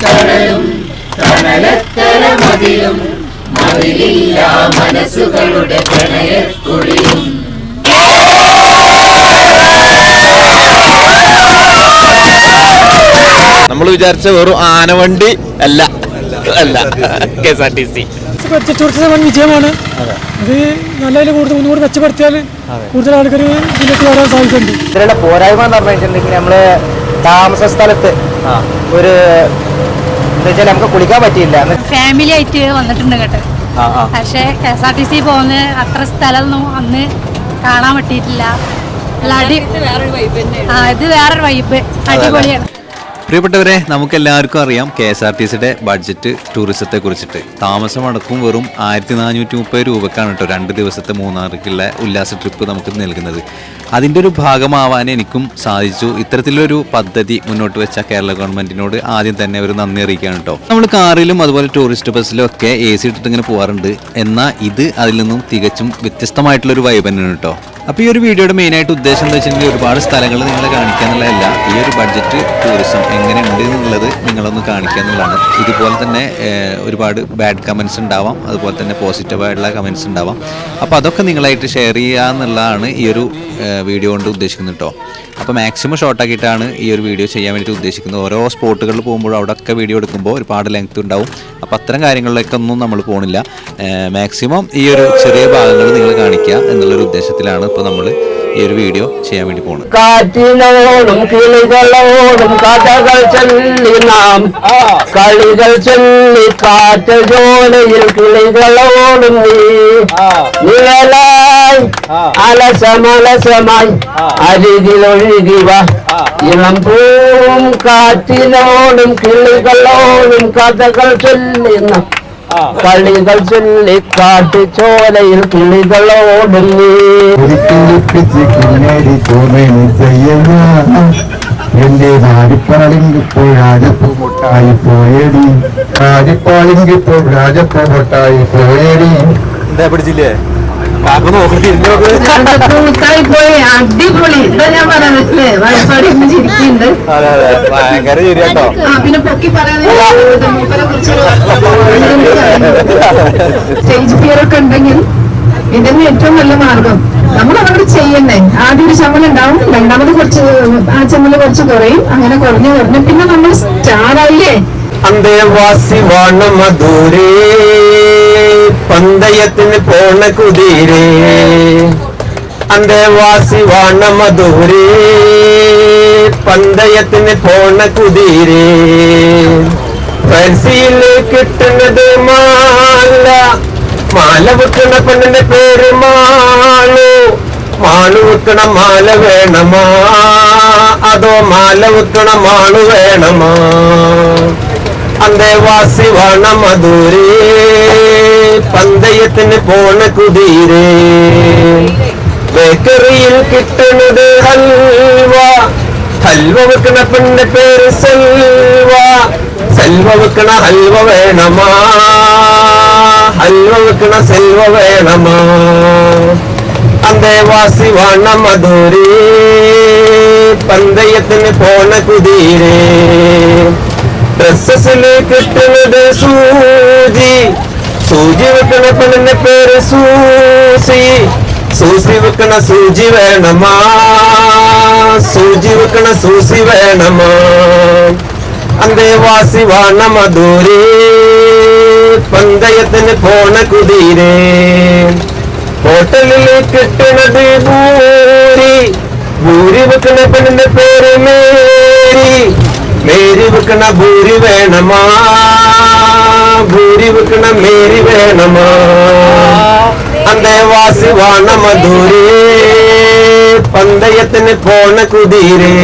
കടലും തണലത്തര മതിലും മതിലില്ല മനസ്സുകളുടെ പ്രണയക്കുളിയും നമ്മൾ വിചാരിച്ച വെറും ആനവണ്ടി അല്ല അല്ല. K S R T C. വൻ വിജയമാണ്. ഇത് നല്ലതിൽ കൂടുതൽ ഒന്നുകൂടി മെച്ചപ്പെടുത്തിയാൽ കൂടുതൽ ആൾക്കാർ ഇതിലേക്ക് വരാൻ സാധിക്കുന്നുണ്ട് ഇതിലുള്ള പോരായ്മ എന്ന് പറഞ്ഞു വെച്ചിട്ടുണ്ടെങ്കിൽ നമ്മൾ താമസ സ്ഥലത്ത് ഒരു വെച്ചാൽ നമുക്ക് കുളിക്കാൻ പറ്റിയില്ല. ഫാമിലി ആയിട്ട് വന്നിട്ടുണ്ട് കേട്ടോ. പക്ഷേ K S R T C പോകുന്ന അത്ര സ്ഥലമൊന്നും അന്ന് കാണാൻ പറ്റിയിട്ടില്ല. നല്ല അടി ആ ഇത് വേറൊരു വൈബ് അടിപൊളിയാണ്. പ്രിയപ്പെട്ടവരെ നമുക്ക് എല്ലാവർക്കും അറിയാം കെ എസ് ആർ ടി സിയുടെ ബഡ്ജറ്റ് ടൂറിസത്തെ കുറിച്ചിട്ട്. താമസം അടക്കം വെറും ആയിരത്തി നാനൂറ്റി മുപ്പത് രൂപക്കാണ് കേട്ടോ രണ്ട് ദിവസത്തെ മൂന്നാറിലേക്കുള്ള ഉല്ലാസ ട്രിപ്പ് നമുക്ക് നൽകുന്നത്. അതിന്റെ ഒരു ഭാഗമാവാൻ എനിക്കും സാധിച്ചു. ഇത്തരത്തിലൊരു പദ്ധതി മുന്നോട്ട് വെച്ച കേരള ഗവൺമെന്റിനോട് ആദ്യം തന്നെ ഒരു നന്ദി അറിയിക്കുകയാണ് കേട്ടോ. നമ്മൾ കാറിലും അതുപോലെ ടൂറിസ്റ്റ് ബസ്സിലും ഒക്കെ എ സി ഇട്ടിട്ട് ഇങ്ങനെ പോകാറുണ്ട് എന്നാൽ ഇത് അതിൽ നിന്നും തികച്ചും വ്യത്യസ്തമായിട്ടുള്ളൊരു വൈബ് തന്നെയാണ് കേട്ടോ. അപ്പോൾ ഈ ഒരു വീഡിയോയുടെ മെയിനായിട്ട് ഉദ്ദേശം എന്താ വെച്ചിട്ടുണ്ടെങ്കിൽ ഒരുപാട് സ്ഥലങ്ങൾ നിങ്ങളെ കാണിക്കുക എന്നുള്ളതല്ല ഈ ഒരു ബഡ്ജറ്റ് ടൂറിസം എങ്ങനെയുണ്ട് എന്നുള്ളത് നിങ്ങളൊന്ന് കാണിക്കുക എന്നുള്ളതാണ്. ഇതുപോലെ തന്നെ ഒരുപാട് ബാഡ് കമൻസ് ഉണ്ടാവാം. അതുപോലെ തന്നെ പോസിറ്റീവായിട്ടുള്ള കമൻസ് ഉണ്ടാവാം. അപ്പോൾ അതൊക്കെ നിങ്ങളായിട്ട് ഷെയർ ചെയ്യുക എന്നുള്ളതാണ് ഈ ഒരു വീഡിയോ കൊണ്ട് ഉദ്ദേശിക്കുന്നത് കേട്ടോ അപ്പോൾ മാക്സിമം ഷോർട്ടാക്കിയിട്ടാണ് ഈ ഒരു വീഡിയോ ചെയ്യാൻ വേണ്ടിയിട്ട് ഉദ്ദേശിക്കുന്നത്. ഓരോ സ്പോട്ടുകളിൽ പോകുമ്പോഴും അവിടെയൊക്കെ വീഡിയോ എടുക്കുമ്പോൾ ഒരുപാട് ലെങ്ത് ഉണ്ടാവും. അപ്പോൾ അത്തരം കാര്യങ്ങളിലേക്കൊന്നും നമ്മൾ പോകണില്ല മാക്സിമം ഈ ഒരു ചെറിയ ഭാഗങ്ങൾ നിങ്ങൾ കാണിക്കുക എന്നുള്ളൊരു ഉദ്ദേശത്തിലാണ് ഇപ്പോൾ നമ്മൾ ഈ ഒരു വീഡിയോ ചെയ്യാൻ വേണ്ടി പോകുന്നത് കാറ്റിനോടും കിളികളോടും കഥകൾ ചൊല്ലി നാം. കളികൾ ചൊല്ലി കാറ്റ് ജോലയിൽ കിളികളോടും നിഴലായി അലസമലസമായി അരികിലൊഴുകിവ ഇളം പൂവും കാറ്റിനോടും കിളികളോടും കഥകൾ ചൊല്ലി നാം. കളികൾ ചൊല്ലിക്കാട്ട് കാട്ടു ചോലയിൽ കിളികളോടല്ലേ എന്റെ നാടിപ്പാളിങ്കിപ്പോൾ രാജപ്പൂ മുട്ടായി പോയേടി. നാടിപ്പാളിങ്കിപ്പോൾ രാജപ്പൂ മുട്ടായി പോയേടി. എന്താ പിടിച്ചില്ലേ? പോയി അടിപൊളി. ഇതാ ഞാൻ ചിരിക്കുന്നുണ്ട്. ഭയങ്കര ശരിയാട്ടോ പിന്നെ പൊക്കി സ്റ്റേജ് ഫിയർ ഒക്കെ ഉണ്ടെങ്കിൽ ഇതിന് ഏറ്റവും നല്ല മാർഗം. നമ്മൾ അവിടെ ചെയ്യണ്ടേ? ആദ്യം ഒരു ചമ്മൽ ഉണ്ടാവും രണ്ടാമത് കുറച്ച് ആ ചമ്മൽ കുറച്ച് കുറയും അങ്ങനെ കുറഞ്ഞു കുറഞ്ഞു. പിന്നെ നമ്മൾ സ്റ്റാർ ആയില്ലേ അന്തേവാസി വാണ മധുരേ പന്തയത്തിന് പോണ കുതിരേ. അന്തേവാസി വാണ മധുരേ. പന്തയത്തിന് പോണ കുതിരേ. ഫാൻസിയിൽ കിട്ടുന്നത് മാല. മാല വെക്കണ പെണ്ണിന്റെ പേര് മാളു. മാളു വെക്കണ മാല വേണമാ. അതോ മാല വെക്കണ മാളു വേണമാ. അന്തേവാസി വാണ മധുരേ പന്തയത്തിന് പോണ കുതിരേ. ബേക്കറിയിൽ കിട്ടുന്നത് ഹൽവ. ഹൽവ വെക്കണ പെണ്ണിന്റെ പേര് സെൽവ. സെൽവ വെക്കണ ഹൽവ വേണമാ. ഹൽവ വെക്കണ സെൽവ വേണമാ. അന്തേവാസി വാണ മധുരേ പന്തയത്തിന് പോണ കുതിരേ. കിട്ടുന്നത് സൂചി. സൂചി വെക്കണ പെണ്ണിന്റെ പേര് സൂസി. സൂസി വെക്കണ സൂചി വേണമാ. സൂചി വെക്കണ സൂസി വേണമാ. അന്തേവാസി വാണ മധൂരേ. പന്തയത്തിന് പോണ കുതിരേ ഹോട്ടലിൽ കിട്ടണത് ഭൂരി ഭൂരി വെക്കണ പെണ്ണിന്റെ പേര് മേരി. മേരി വെക്കണ ഭൂരി വേണമാ. ഭൂരി വെക്കണ മേരി വേണമാ. അന്തേവാസി വാണ മധൂരേ. പന്തയത്തിന് പോണ കുതിരേ.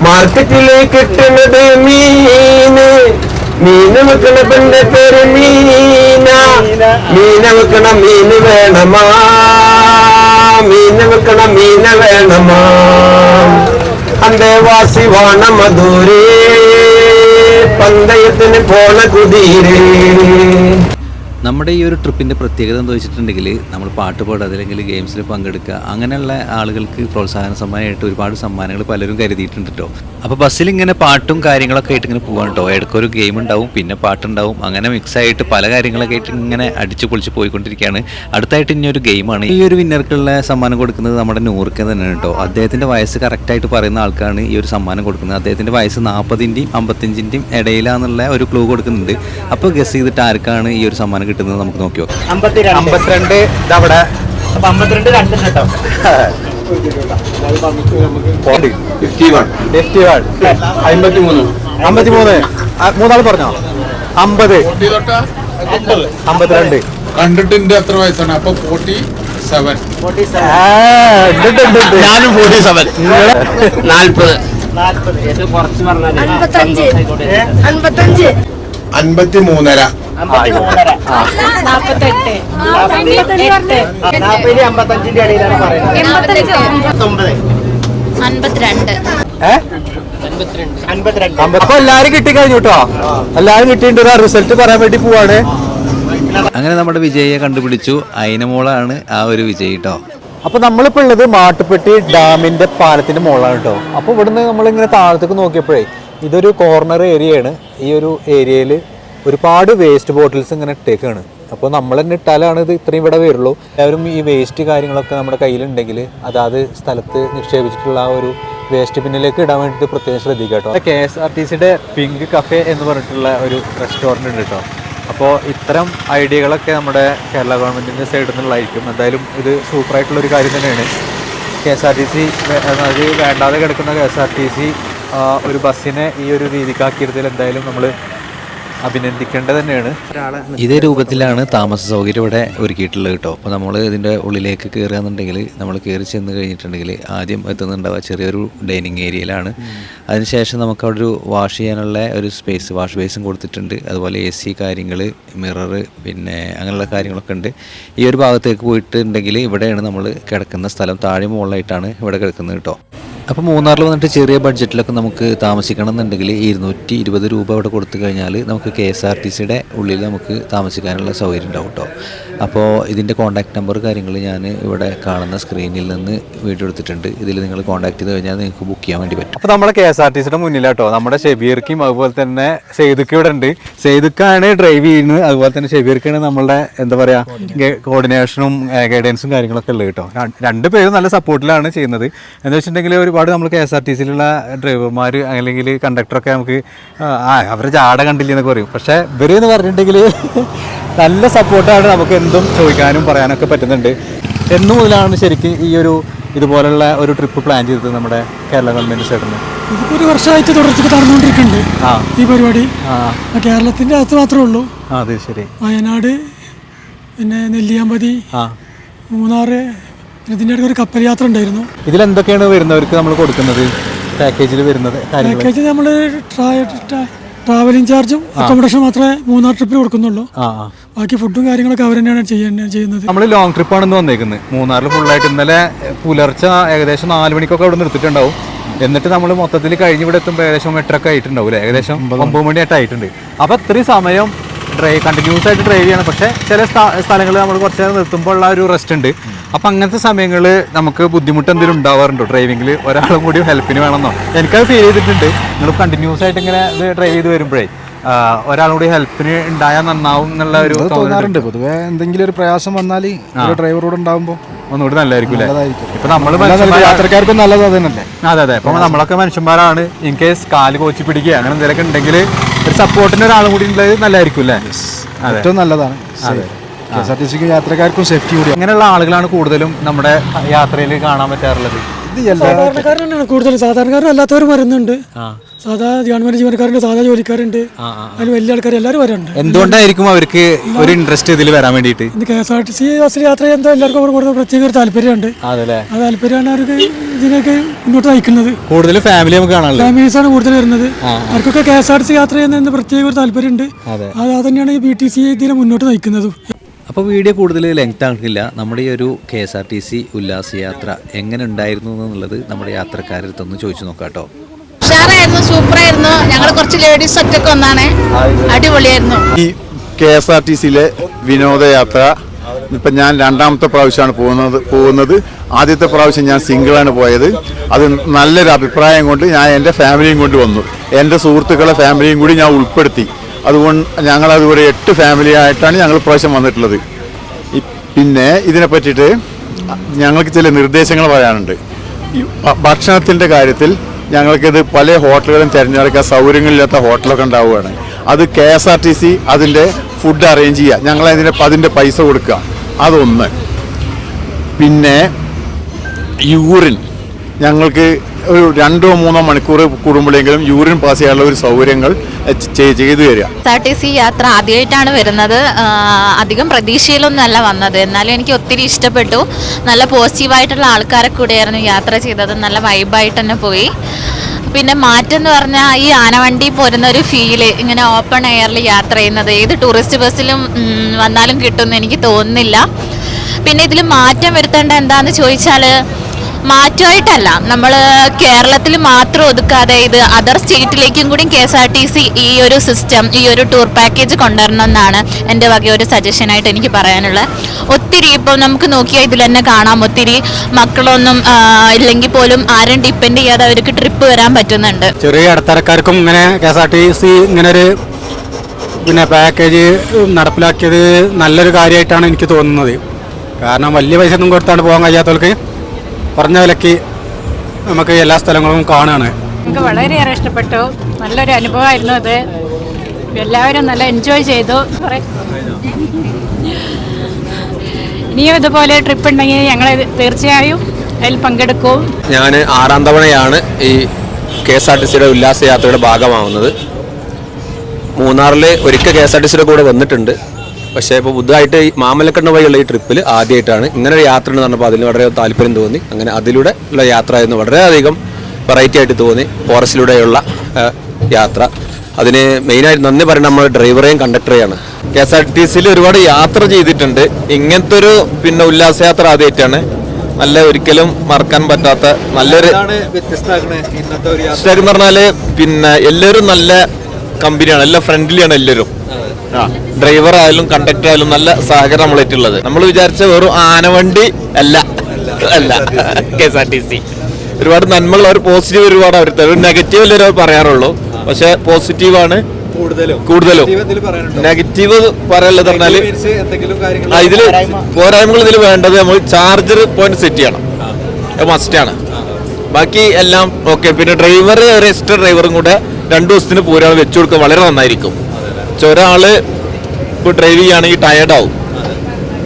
മാർക്കറ്റിലേക്ക് കിട്ടുന്നത് മീന്. മീന് വെക്കണ പിന്നെ പേര് മീന. മീന വെക്കണ മീന് വേണമാ. മീന വെക്കണ മീന വേണമാ. അന്തേവാസി വാണ മധുരേ പന്തയത്തിന് പോണ കുതിരേ നമ്മുടെ ഈ ഒരു ട്രിപ്പിന്റെ പ്രത്യേകത എന്താ വെച്ചിട്ടുണ്ടെങ്കിൽ നമ്മൾ പാട്ട് പാടുക അതല്ലെങ്കിൽ ഗെയിംസിൽ പങ്കെടുക്കുക അങ്ങനെയുള്ള ആളുകൾക്ക് പ്രോത്സാഹന സമ്മാനമായിട്ട് ഒരുപാട് സമ്മാനങ്ങൾ പലരും കരുതിയിട്ടുണ്ട് കേട്ടോ. അപ്പോൾ ബസ്സിൽ ഇങ്ങനെ പാട്ടും കാര്യങ്ങളൊക്കെ ആയിട്ട് ഇങ്ങനെ പോകാൻ കേട്ടോ. ഇടയ്ക്കൊരു ഗെയിം ഉണ്ടാവും പിന്നെ പാട്ടുണ്ടാവും. അങ്ങനെ മിക്സ് ആയിട്ട് പല കാര്യങ്ങളൊക്കെ ആയിട്ട് ഇങ്ങനെ അടിച്ച് പൊളിച്ച് പോയിക്കൊണ്ടിരിക്കുകയാണ്. അടുത്തായിട്ട് ഇനി ഒരു ഗെയിമാണ് ഈ ഒരു വിന്നർക്കുള്ള സമ്മാനം കൊടുക്കുന്നത് നമ്മുടെ നൂറുക്ക് തന്നെയാണ് കേട്ടോ. അദ്ദേഹത്തിന്റെ വയസ്സ് കറക്റ്റായിട്ട് പറയുന്ന ആൾക്കാണ് ഈ ഒരു സമ്മാനം കൊടുക്കുന്നത്. അദ്ദേഹത്തിന്റെ വയസ്സ് നാൽപ്പതിന്റെയും അമ്പത്തഞ്ചിന്റെയും ഇടയിലാണെന്നുള്ള ഒരു ക്ലൂ കൊടുക്കുന്നുണ്ട്. അപ്പോൾ ഗസ് ചെയ്തിട്ട് ആർക്കാണ് ഈ ഒരു സമ്മാനം കിട്ടുന്നത് നമുക്ക് നോക്കി നോക്കാം. അമ്പത്തിരണ്ട്. അമ്പത്തിരണ്ട് ഇതവിടെ. അപ്പൊ അമ്പത്തിരണ്ട് രണ്ട് കേട്ടോ അമ്പത്തിമൂന്ന്. അമ്പത്തിമൂന്ന്. മൂന്നാൾ പറഞ്ഞോ? അമ്പത്. അമ്പത്തിരണ്ട്. കണ്ടിട്ടുണ്ട് എത്ര വയസ്സാണ്? അപ്പൊ ഫോർട്ടി സെവൻ ഞാനും ഫോർട്ടി സെവൻ നാൽപ്പത് നാൽപ്പത് അമ്പത്തഞ്ചിന്റെ ഇടയിലാണ് പറയുന്നത്. അൻപത്തിരണ്ട്. അപ്പൊ എല്ലാരും കിട്ടിക്കഴിഞ്ഞു കേട്ടോ. എല്ലാരും കിട്ടിയിട്ടുണ്ട് റിസൾട്ട് പറയാൻ വേണ്ടി പോവാണ്. അങ്ങനെ നമ്മുടെ വിജയെ കണ്ടുപിടിച്ചു. അയിനമോളാണ് ആ ഒരു വിജയി കേട്ടോ അപ്പൊ നമ്മളിപ്പോ ഉള്ളത് മാട്ടുപ്പെട്ടി ഡാമിന്റെ പാലത്തിന്റെ മുകളാണ് കേട്ടോ അപ്പൊ ഇവിടുന്ന് നമ്മളിങ്ങനെ താഴത്തേക്ക് നോക്കിയപ്പോഴേ ഇതൊരു കോർണർ ഏരിയയാണ് ഈ ഒരു ഏരിയയിൽ ഒരുപാട് വേസ്റ്റ് ബോട്ടിൽസ് ഇങ്ങനെ ഇട്ടേക്കാണ്. അപ്പോൾ നമ്മൾ തന്നെ ഇട്ടാലാണ് ഇത് ഇത്രയും ഇവിടെ വരുള്ളൂ. എല്ലാവരും ഈ വേസ്റ്റ് കാര്യങ്ങളൊക്കെ നമ്മുടെ കയ്യിലുണ്ടെങ്കിൽ അതാത് സ്ഥലത്ത് നിക്ഷേപിച്ചിട്ടുള്ള ആ ഒരു വേസ്റ്റ് ബിന്നിലേക്ക് ഇടാൻ വേണ്ടിയിട്ട് പ്രത്യേകം ശ്രദ്ധിക്കുക കേട്ടോ. കെ എസ് ആർ ടി സിയുടെ പിങ്ക് കഫേ എന്ന് പറഞ്ഞിട്ടുള്ള ഒരു റെസ്റ്റോറന്റ് ഉണ്ട് കേട്ടോ. അപ്പോൾ ഇത്തരം ഐഡിയകളൊക്കെ നമ്മുടെ കേരള ഗവൺമെന്റിന്റെ സൈഡിൽ നിന്നുള്ളതായിരിക്കും. എന്തായാലും ഇത് സൂപ്പറായിട്ടുള്ള ഒരു കാര്യം തന്നെയാണ്. K S R T C അത് വേണ്ടാതെ കിടക്കുന്ന K S R T C ഒരു ബസ്സിനെ ഈ ഒരു രീതിക്കാക്കിയതിൽ എന്തായാലും നമ്മൾ അഭിനന്ദിക്കേണ്ടത് തന്നെയാണ് ഇതേ രൂപത്തിലാണ് താമസ സൗകര്യം ഇവിടെ ഒരുക്കിയിട്ടുള്ളത് കേട്ടോ. അപ്പോൾ നമ്മൾ ഇതിന്റെ ഉള്ളിലേക്ക് കയറുകയെന്നുണ്ടെങ്കിൽ നമ്മൾ കയറി ചെന്ന് കഴിഞ്ഞിട്ടുണ്ടെങ്കിൽ ആദ്യം എത്തുന്നുണ്ടാവുക. ചെറിയൊരു ഡൈനിങ് ഏരിയയിലാണ്. അതിനുശേഷം നമുക്ക് അവിടെ ഒരു വാഷ് ചെയ്യാനുള്ള ഒരു സ്പേസ് വാഷ് ബേസും കൊടുത്തിട്ടുണ്ട്. അതുപോലെ എ സി കാര്യങ്ങൾ മിറർ പിന്നെ അങ്ങനെയുള്ള കാര്യങ്ങളൊക്കെ ഉണ്ട്. ഈ ഒരു ഭാഗത്തേക്ക് പോയിട്ടുണ്ടെങ്കിൽ ഇവിടെയാണ് നമ്മൾ കിടക്കുന്ന സ്ഥലം. താഴെ മുകളിലായിട്ടാണ് ഇവിടെ കിടക്കുന്നത് കേട്ടോ. അപ്പോൾ മൂന്നാറിൽ വന്നിട്ട് ചെറിയ ബഡ്ജറ്റിലൊക്കെ നമുക്ക് താമസിക്കണം എന്നുണ്ടെങ്കിൽ ഇരുന്നൂറ്റി ഇരുപത് രൂപ അവിടെ കൊടുത്തു കഴിഞ്ഞാൽ നമുക്ക് കെ എസ് ആർ ടി സിയുടെ ഉള്ളിൽ നമുക്ക് താമസിക്കാനുള്ള സൗകര്യം ഉണ്ടാവും കേട്ടോ. അപ്പോൾ ഇതിന്റെ കോൺടാക്ട് നമ്പർ കാര്യങ്ങൾ ഞാൻ ഇവിടെ കാണുന്ന സ്ക്രീനിൽ നിന്ന് വീഡിയോ എടുത്തിട്ടുണ്ട്. ഇതിൽ നിങ്ങൾ കോൺടാക്ട് ചെയ്ത് കഴിഞ്ഞാൽ നിങ്ങൾക്ക് ബുക്ക് ചെയ്യാൻ വേണ്ടി പറ്റും. അപ്പോൾ നമ്മുടെ കെ എസ് ആർ ടി സിയുടെ മുന്നിലാട്ടോ നമ്മുടെ ഷെബീർക്കും അതുപോലെ തന്നെ സെയ്തുക്കും ഇവിടെ ഉണ്ട്. സെയ്തുക്കാണ് ഡ്രൈവ് ചെയ്യുന്നത്. അതുപോലെ തന്നെ ഷെബീർക്കാണ് നമ്മളുടെ എന്താ പറയുക കോർഡിനേഷനും ഗൈഡൻസും കാര്യങ്ങളൊക്കെ ഉള്ളത് കേട്ടോ. രണ്ട് പേരും നല്ല സപ്പോർട്ടിലാണ് ചെയ്യുന്നത്. എന്ന് വെച്ചിട്ടുണ്ടെങ്കിൽ ഒരുപാട് നമ്മൾ കെ എസ് ആർ ടി സിയിലുള്ള ഡ്രൈവർമാർ അല്ലെങ്കിൽ കണ്ടക്ടറൊക്കെ നമുക്ക് അവർ ചാട ജാട കണ്ടില്ല എന്നൊക്കെ പറയും. പക്ഷേ ഇവർ എന്ന് പറഞ്ഞിട്ടുണ്ടെങ്കിൽ നല്ല സപ്പോർട്ടാണ് നമുക്ക് എന്തും ചോദിക്കാനും പറയാനൊക്കെ പറ്റുന്നുണ്ട്. എന്നു മുതലാണ് ശരിക്കും ഈ ഒരു ഇതുപോലുള്ള ഒരു ട്രിപ്പ് പ്ലാൻ ചെയ്തത് നമ്മുടെ കേരള ഗവൺമെന്റ് സൈഡിൽ നിന്ന് ഒരു വർഷമായിട്ട് തുടർച്ചയ്ക്ക് നടന്നുകൊണ്ടിരിക്കുന്നുണ്ട് ഈ പരിപാടി. കേരളത്തിന്റെ അകത്ത് മാത്രമേ ഉള്ളൂ. അത് ശരി. വയനാട് പിന്നെ നെല്ലിയാമ്പതി മൂന്നാറ് ഇതിന്റെ ഇടയ്ക്ക് ഒരു കപ്പൽ യാത്ര ഉണ്ടായിരുന്നു. ഇതിൽ എന്തൊക്കെയാണ് വരുന്നവർക്ക് നമ്മൾ കൊടുക്കുന്നത്? പാക്കേജിൽ വരുന്നത് പാക്കേജ് നമ്മൾ ട്രാവലിംഗ് ചാർജും അക്കോമഡേഷൻ മാത്രമേ മൂന്നാർ ട്രിപ്പിൽ കൊടുക്കുന്നുള്ളൂ. ബാക്കി ഫുഡും കാര്യങ്ങളൊക്കെ അവർ തന്നെയാണ് ചെയ്യുന്നത്. ചെയ്യുന്നത് നമ്മൾ ലോങ് ട്രിപ്പ് ആണെന്ന് വന്നേക്കുന്നത് മൂന്നാറിൽ ഫുള്ളായിട്ട് ഇന്നലെ പുലർച്ചെ ഏകദേശം നാല് മണിക്കൊക്കെ അവിടെ നിർത്തിയിട്ടുണ്ടാവും. എന്നിട്ട് നമ്മൾ മൊത്തത്തിൽ കഴിഞ്ഞ് ഇവിടെ എത്തുമ്പോൾ ഏകദേശം എട്ടരൊക്കെ ആയിട്ടുണ്ടാവും അല്ലേ ഏകദേശം ഒമ്പത് മണിയായിട്ട് ആയിട്ടുണ്ട്. അപ്പോൾ അത്രയും സമയം ഡ്രൈവ് കണ്ടിന്യൂസ് ആയിട്ട് ഡ്രൈവ് ചെയ്യണം. പക്ഷേ ചില സ്ഥലങ്ങളിൽ നമ്മൾ കുറച്ച് നേരം നിർത്തുമ്പോൾ ഉള്ള ഒരു റെസ്റ്റ് ഉണ്ട്. അപ്പം അങ്ങനത്തെ സമയങ്ങളിൽ നമുക്ക് ബുദ്ധിമുട്ട് എന്തെങ്കിലും ഉണ്ടാവാറുണ്ടോ? ഡ്രൈവിങ്ങിൽ ഒരാളും കൂടി ഹെൽപ്പിന് വേണമെന്നോ? എനിക്കത് ഫീൽ ചെയ്തിട്ടുണ്ട്. നിങ്ങൾ കണ്ടിന്യൂസ് ആയിട്ട് ഇങ്ങനെ ഇത് ഡ്രൈവ് ചെയ്ത് വരുമ്പോഴേ ഒരാളും കൂടി ഹെൽപ്പിന് ഉണ്ടായാൽ നന്നാവും എന്നുള്ള ഒരു തോന്നാറുണ്ട്. പൊതുവേ എന്തെങ്കിലും ഒരു പ്രയാസം വന്നാൽ ഒരു ഡ്രൈവറോട് ഉണ്ടാവുമ്പോൾ ഒന്നുകൂടി നല്ലതായിരിക്കും. ഇപ്പൊ നമ്മൾ യാത്രക്കാർക്കും നല്ലത് അതെ അതെ അതെ. അപ്പൊ നമ്മളൊക്കെ മനുഷ്യന്മാരാണ്. ഇൻ കേസ് കാൽ കോച്ചി പിടിക്കുക അങ്ങനെ എന്തെങ്കിലുമൊക്കെ ഉണ്ടെങ്കിൽ ഒരു സപ്പോർട്ടിന് ഒരാളും കൂടി ഉള്ളത് നല്ലതായിരിക്കും അല്ലേ അതെ. ഏറ്റവും നല്ലതാണ്. കെ എസ് ആർ ടി സിക്ക് യാത്രക്കാർക്കും സേഫ്റ്റി കൂടി. അങ്ങനെയുള്ള ആളുകളാണ് കൂടുതലും നമ്മുടെ യാത്രയിൽ കാണാൻ പറ്റാറുള്ളത്. ഇത് തന്നെയാണ് കൂടുതൽ സാധാരണക്കാരൻ അല്ലാത്തവരും വരുന്നുണ്ട്. സാധാ ഗവൺമെന്റ് ജീവനക്കാരുണ്ട് സാധാ ജോലിക്കാരുണ്ട്. അതിൽ വലിയ ആൾക്കാർ എല്ലാവരും വരുന്നുണ്ട്. എന്തുകൊണ്ടായിരിക്കും അവർക്ക് ഒരു ഇൻട്രസ്റ്റ് ഇതിൽ വരാൻ വേണ്ടിയിട്ട്? K S R T C ബസ്സിൽ യാത്ര ചെയ്യുമ്പോൾ എല്ലാവർക്കും കൂടുതൽ പ്രത്യേക ഒരു താല്പര്യമുണ്ട്. ആ താല്പര്യമാണ് അവർക്ക് ഇതിനൊക്കെ മുന്നോട്ട് നയിക്കുന്നത്. കൂടുതൽ ഫാമിലി നമുക്ക് ഫാമിലീസ് ആണ് കൂടുതൽ വരുന്നത്. അവർക്കൊക്കെ K S R T C യാത്ര ചെയ്യുന്നതിന് പ്രത്യേക ഒരു താല്പര്യമുണ്ട്. അത്. തന്നെയാണ് ഈ ബി ടി സി ഇതിനെ മുന്നോട്ട് നയിക്കുന്നതും. അപ്പോൾ വീഡിയോ കൂടുതൽ ലെങ്ത് ആക്കില്ല നമ്മുടെ ഈ ഒരു K S R T C ഉല്ലാസയാത്ര എങ്ങനെ ഉണ്ടായിരുന്നു എന്നുള്ളത് നമ്മുടെ യാത്രക്കാരിൽ തന്നു ചോദിച്ചു നോക്കാം കേട്ടോ. ഉഷാറായിരുന്നു സൂപ്പറായിരുന്നു. ഞങ്ങൾ കുറച്ച് ലേഡീസ് ഒറ്റയ്ക്ക് ഒന്നാണ് അടിപൊളിയായിരുന്നു. ഈ കെ എസ് ആർ ടി സിയിലെ വിനോദയാത്ര ഇപ്പം ഞാൻ രണ്ടാമത്തെ പ്രാവശ്യമാണ് പോകുന്നത് പോകുന്നത്. ആദ്യത്തെ പ്രാവശ്യം ഞാൻ സിംഗിളാണ് പോയത്. അത് നല്ലൊരു അഭിപ്രായം കൊണ്ട് ഞാൻ എന്റെ ഫാമിലിയും കൊണ്ട് വന്നു. എന്റെ സുഹൃത്തുക്കളെ ഫാമിലിയും കൂടി ഞാൻ ഉൾപ്പെടുത്തി. അതുകൊണ്ട് ഞങ്ങളത് ഒരു എട്ട് ഫാമിലി ആയിട്ടാണ് ഞങ്ങൾ പ്രാവശ്യം വന്നിട്ടുള്ളത്. പിന്നെ ഇതിനെ പറ്റിയിട്ട് ഞങ്ങൾക്ക് ചില നിർദ്ദേശങ്ങൾ പറയാനുണ്ട്. ഭക്ഷണത്തിന്റെ കാര്യത്തിൽ ഞങ്ങൾക്കിത് പല ഹോട്ടലുകളും തിരഞ്ഞെടുക്കാൻ സൗകര്യങ്ങളില്ലാത്ത ഹോട്ടലൊക്കെ ഉണ്ടാവുകയാണ്. അത് K S R T C അതിന്റെ ഫുഡ് അറേഞ്ച് ചെയ്യുക. ഞങ്ങൾ അതിന്റെ അതിന്റെ പൈസ കൊടുക്കുക. അതൊന്ന്. പിന്നെ യൂറിൻ. ഞങ്ങൾക്ക് ഒരു രണ്ടോ മൂന്നോ മണിക്കൂർ കൂടുമ്പോഴെങ്കിലും യൂറിൻ പാസ് ചെയ്യാനുള്ള ഒരു സൗകര്യങ്ങൾ ചെയ്തു തരിക. എസ് ആർ ടി സി യാത്ര ആദ്യമായിട്ടാണ് വരുന്നത്. അധികം പ്രതീക്ഷയിലൊന്നുമല്ല വന്നത്. എന്നാലും എനിക്ക് ഒത്തിരി ഇഷ്ടപ്പെട്ടു. നല്ല പോസിറ്റീവായിട്ടുള്ള ആൾക്കാരെ കൂടെയായിരുന്നു യാത്ര ചെയ്തത്. നല്ല വൈബായിട്ട് തന്നെ പോയി. പിന്നെ മാറ്റം എന്ന് പറഞ്ഞാൽ ഈ ആനവണ്ടി പോരുന്ന ഒരു ഫീൽ ഇങ്ങനെ ഓപ്പൺ എയറിൽ യാത്ര ചെയ്യുന്നത്. ഏത് ടൂറിസ്റ്റ് ബസ്സിലും വന്നാലും കിട്ടുമെന്ന് എനിക്ക് തോന്നുന്നില്ല. പിന്നെ ഇതിൽ മാറ്റം വരുത്തേണ്ട എന്താണെന്ന് ചോദിച്ചാൽ മാറ്റമായിട്ടല്ല നമ്മൾ കേരളത്തിൽ മാത്രം ഒതുക്കാതെ ഇത് അതർ സ്റ്റേറ്റിലേക്കും കൂടി K S R T C ഈ ഒരു സിസ്റ്റം ഈ ഒരു ടൂർ പാക്കേജ് കൊണ്ടുവരണം എന്നാണ് എന്റെ വക ഒരു സജഷനായിട്ട് എനിക്ക് പറയാനുള്ളത്. ഒത്തിരി ഇപ്പോൾ നമുക്ക് നോക്കിയാൽ ഇതിൽ തന്നെ കാണാം. ഒത്തിരി മക്കളൊന്നും ഇല്ലെങ്കിൽ പോലും ആരും ഡിപ്പെൻഡ് ചെയ്യാതെ അവർക്ക് ട്രിപ്പ് വരാൻ പറ്റുന്നുണ്ട്. ചെറിയ ഇടത്തരക്കാർക്കും ഇങ്ങനെ K S R T C ഇങ്ങനെ ഒരു പിന്നെ പാക്കേജ് നടപ്പിലാക്കിയത് നല്ലൊരു കാര്യമായിട്ടാണ് എനിക്ക് തോന്നുന്നത്. കാരണം വലിയ പൈസ ഒന്നും കൊടുത്താണ് പോകാൻ കഴിയാത്തവർക്ക് കുറഞ്ഞ വിലക്ക് നമുക്ക് എല്ലാ സ്ഥലങ്ങളും കാണുകയാണ് നമുക്ക് വളരെയേറെ ഇഷ്ടപ്പെട്ടു. നല്ലൊരു അനുഭവമായിരുന്നു അത്. എല്ലാവരും നല്ല എൻജോയ് ചെയ്തു. കുറെ ഇനിയും ഇതുപോലെ ട്രിപ്പ് ഉണ്ടെങ്കിൽ ഞങ്ങൾ തീർച്ചയായും അതിൽ പങ്കെടുക്കും. ഞാൻ ആറാം തവണയാണ് ഈ കെ എസ് ആർ ടി സിയുടെ ഉല്ലാസയാത്രയുടെ ഭാഗമാവുന്നത്. മൂന്നാറിൽ ഒരിക്കൽ കെ എസ് ആർ ടി സിയുടെ കൂടെ വന്നിട്ടുണ്ട്. പക്ഷേ ഇപ്പോൾ പുതുതായിട്ട് ഈ മാമലക്കണ്ണ വഴിയുള്ള ഈ ട്രിപ്പിൽ ആദ്യമായിട്ടാണ് ഇങ്ങനെ ഒരു യാത്ര എന്ന് പറഞ്ഞപ്പോൾ അതിന് വളരെ താല്പര്യം തോന്നി. അങ്ങനെ അതിലൂടെ ഉള്ള യാത്ര എന്ന് വളരെയധികം വെറൈറ്റി ആയിട്ട് തോന്നി. ഫോറസ്റ്റിലൂടെയുള്ള യാത്ര. അതിന് മെയിനായിട്ട് നന്ദി പറയുന്നത് നമ്മൾ ഡ്രൈവറെയും കണ്ടക്ടറെയാണ് കെ എസ് ആർ ടി സിയിൽ ഒരുപാട് യാത്ര ചെയ്തിട്ടുണ്ട്. ഇങ്ങനത്തെ ഒരു പിന്നെ ഉല്ലാസയാത്ര ആദ്യമായിട്ടാണ് നല്ല ഒരിക്കലും മറക്കാൻ പറ്റാത്ത നല്ലൊരു എന്ന് പറഞ്ഞാൽ പിന്നെ എല്ലാവരും നല്ല കമ്പനിയാണ് എല്ലാം ഫ്രണ്ട്ലിയാണ് എല്ലാവരും. ഡ്രൈവർ ആയാലും കണ്ടക്ടർ ആയാലും നല്ല സഹകരണം ഏറ്റുള്ളത് നമ്മൾ വിചാരിച്ച വെറും ആനവണ്ടി അല്ല. അല്ല. K S R T C. ഒരുപാട് നന്മകൾ അവർ പോസിറ്റീവ് ഒരുപാട് അവർ തരും നെഗറ്റീവ് അല്ലേ അവർ പറയാറുള്ളൂ. പക്ഷെ പോസിറ്റീവ് ആണ് കൂടുതലും. നെഗറ്റീവ് പറയാനുള്ളത് പറഞ്ഞാൽ എന്തെങ്കിലും കാര്യങ്ങൾ ഇതിൽ പോരായ്മകൾ ഇതിൽ വേണ്ടത് നമ്മൾ ചാർജർ പോയിന്റ് സെറ്റ് ചെയ്യണം. അത് ആണ്. ബാക്കി എല്ലാം ഓക്കെ പിന്നെ ഡ്രൈവർ ഒരു എക്സ്ട്രാ ഡ്രൈവറും കൂടെ രണ്ടു ദിവസത്തിന് പോരാൾ വെച്ചു കൊടുക്കുക വളരെ നന്നായിരിക്കും. പക്ഷെ ഒരാൾ ഇപ്പോൾ ഡ്രൈവ് ചെയ്യുകയാണെങ്കിൽ ടയർഡ് ആവും.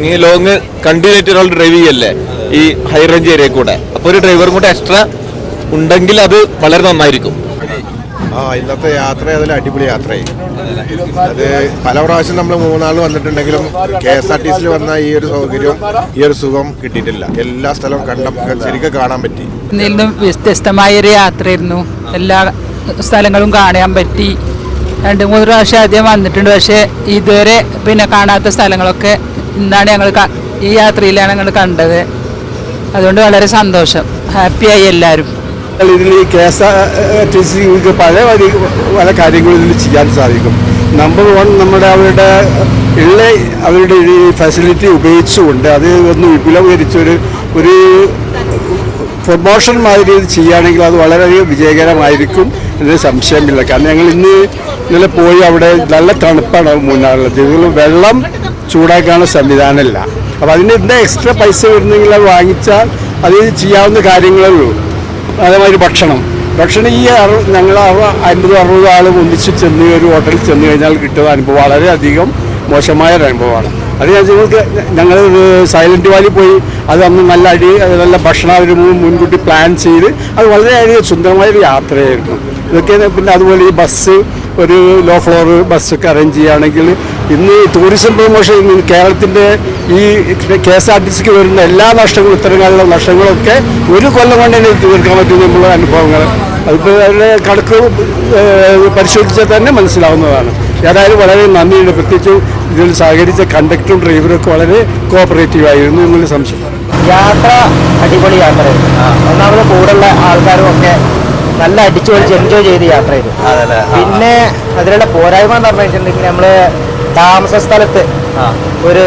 ഈ ലോങ് കണ്ടിന്യൂ ആയിട്ട് ഒരാൾ ഡ്രൈവ് ചെയ്യല്ലേ? ഈ ഹൈ റേഞ്ച് ഏരിയ കൂടെ. അപ്പോൾ ഒരു ഡ്രൈവറും കൂടെ എക്സ്ട്രാ ഉണ്ടെങ്കിൽ അത് വളരെ നന്നായിരിക്കും. ആ ഇന്നത്തെ യാത്ര അതിൽ അടിപൊളി യാത്രയായി. അത് പല പ്രാവശ്യം നമ്മൾ മൂന്നാൾ വന്നിട്ടുണ്ടെങ്കിലും കെ എസ് ആർ ടി സിയിൽ വന്ന ഈ ഒരു സൗകര്യവും ഈ ഒരു സുഖം കിട്ടിയിട്ടില്ല. എല്ലാ സ്ഥലവും കണ്ട ശരിക്കും കാണാൻ പറ്റി. വ്യത്യസ്തമായ ഒരു വ്യത്യസ്തമായൊരു യാത്രയായിരുന്നു. എല്ലാ സ്ഥലങ്ങളും കാണാൻ പറ്റി. രണ്ട് മൂന്ന് പ്രാവശ്യം ആദ്യം വന്നിട്ടുണ്ട്. പക്ഷേ ഇതുവരെ പിന്നെ കാണാത്ത സ്ഥലങ്ങളൊക്കെ ഇന്നാണ് ഞങ്ങൾ ഈ യാത്രയിലാണ് ഞങ്ങൾ കണ്ടത്. അതുകൊണ്ട് വളരെ സന്തോഷം. ഹാപ്പിയായി എല്ലാവരും. ഇതിൽ കെ എസ് ആർ ടി പല വഴി പല കാര്യങ്ങളും ഇതിൽ ചെയ്യാൻ സാധിക്കും. നമ്പർ വൺ നമ്മുടെ അവരുടെ ഉള്ള അവരുടെ ഈ ഫെസിലിറ്റി ഉപയോഗിച്ചുകൊണ്ട് അത് ഒന്ന് വിപുലീകരിച്ചൊരു ഒരു പ്രൊമോഷൻ മാതിരി ഇത് ചെയ്യുകയാണെങ്കിൽ അത് വളരെയധികം വിജയകരമായിരിക്കും. എന്നൊരു സംശയമില്ല. കാരണം ഞങ്ങൾ ഇന്ന് ഇന്നലെ പോയി അവിടെ നല്ല തണുപ്പാണ് മൂന്നാറുള്ളത് ഇതിൽ വെള്ളം ചൂടാക്കാനുള്ള സംവിധാനമില്ല. അപ്പോൾ അതിന് എന്താ എക്സ്ട്രാ പൈസ വരുന്നെങ്കിൽ അത് വാങ്ങിച്ചാൽ അത് ചെയ്യാവുന്ന കാര്യങ്ങളേ ഉള്ളൂ. അതേമാതിരി ഭക്ഷണം. ഭക്ഷണം ഈ ഞങ്ങൾ അൻപത് അറുപത് ആൾ ഒന്നിച്ച് ചെന്ന് ഒരു ഹോട്ടലിൽ ചെന്ന് കഴിഞ്ഞാൽ കിട്ടുന്ന അനുഭവം വളരെയധികം മോശമായ ഒരു അനുഭവമാണ്. അത് ഞങ്ങൾക്ക് ഞങ്ങൾ സൈലന്റ് വാലി പോയി അത് അന്ന് നല്ല അടി നല്ല ഭക്ഷണം അവർ മുൻകൂട്ടി പ്ലാൻ ചെയ്ത് അത് വളരെയധികം സുന്ദരമായൊരു യാത്രയായിരുന്നു. ഇതൊക്കെ പിന്നെ അതുപോലെ ഈ ബസ് ഒരു ലോ ഫ്ലോർ ബസ്സൊക്കെ അറേഞ്ച് ചെയ്യുകയാണെങ്കിൽ ഇന്ന് ടൂറിസം പ്രൊമോഷൻ കേരളത്തിന്റെ ഈ കെ എസ് ആർ ടി സിക്ക് വരുന്ന എല്ലാ നഷ്ടങ്ങളും ഇത്തരങ്ങളിലുള്ള നഷ്ടങ്ങളൊക്കെ ഒരു കൊല്ലം കൊണ്ട് തന്നെ തീർക്കാൻ പറ്റും നമ്മളെ അനുഭവങ്ങൾ. അതിപ്പോൾ അവരുടെ കണക്ക് പരിശോധിച്ചാൽ തന്നെ മനസ്സിലാവുന്നതാണ്. ഏതായാലും വളരെ നന്ദിയുണ്ട്. പ്രത്യേകിച്ചും ഇതിൽ സഹകരിച്ച കണ്ടക്ടറും ഡ്രൈവറും ഒക്കെ വളരെ കോപ്പറേറ്റീവ് ആയിരുന്നു എന്നുള്ള സംശയം. യാത്ര അടിപൊളി യാത്രയായിരുന്നു. ഒന്നാമത് കൂടുള്ള ആൾക്കാരും ഒക്കെ നല്ല അടിച്ചു പൊളിച്ച് എൻജോയ് ചെയ്ത് യാത്ര ചെയ്തു. പിന്നെ അതിലുള്ള പോരായ്മ എന്ന് പറഞ്ഞു വെച്ചിട്ടുണ്ടെങ്കിൽ നമ്മൾ താമസ സ്ഥലത്ത് ഒരു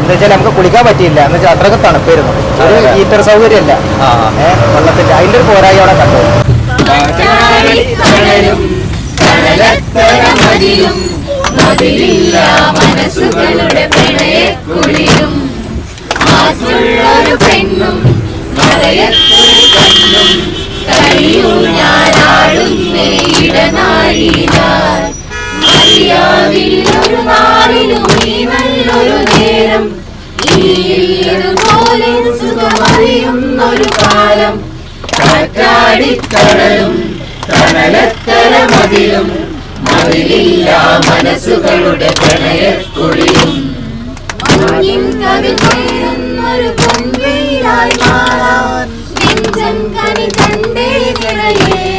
എന്താ വെച്ചാൽ നമുക്ക് കുളിക്കാൻ പറ്റിയില്ല. എന്ന് വെച്ചാൽ അത്രയ്ക്ക് തണുപ്പായിരുന്നു. ഒരു ഹീറ്റർ സൗകര്യം ഇല്ല വെള്ളത്തിന്റെ അതിന്റെ ഒരു പോരായ്മ അവിടെ കണ്ടു. മനസ്സുകളുടെ പെണ്ണും കഴിയും ഞാനാളും ഇടനാഴിതാർ അറിയാവിൽ ഒരു നാളിലും ഈ നല്ലൊരു നേരം ഇതുപോലെ സുഖമറിയുന്നൊരു കാലം കാറ്റാടിക്കടലും കടലത്തര മതിലും മതിലില്ല മനസ്സുകളുടെ പ്രണയക്കുഴിയും ഒരു പൊൻവെയിലായി മാറാൻ നെഞ്ചൻ കണിത You.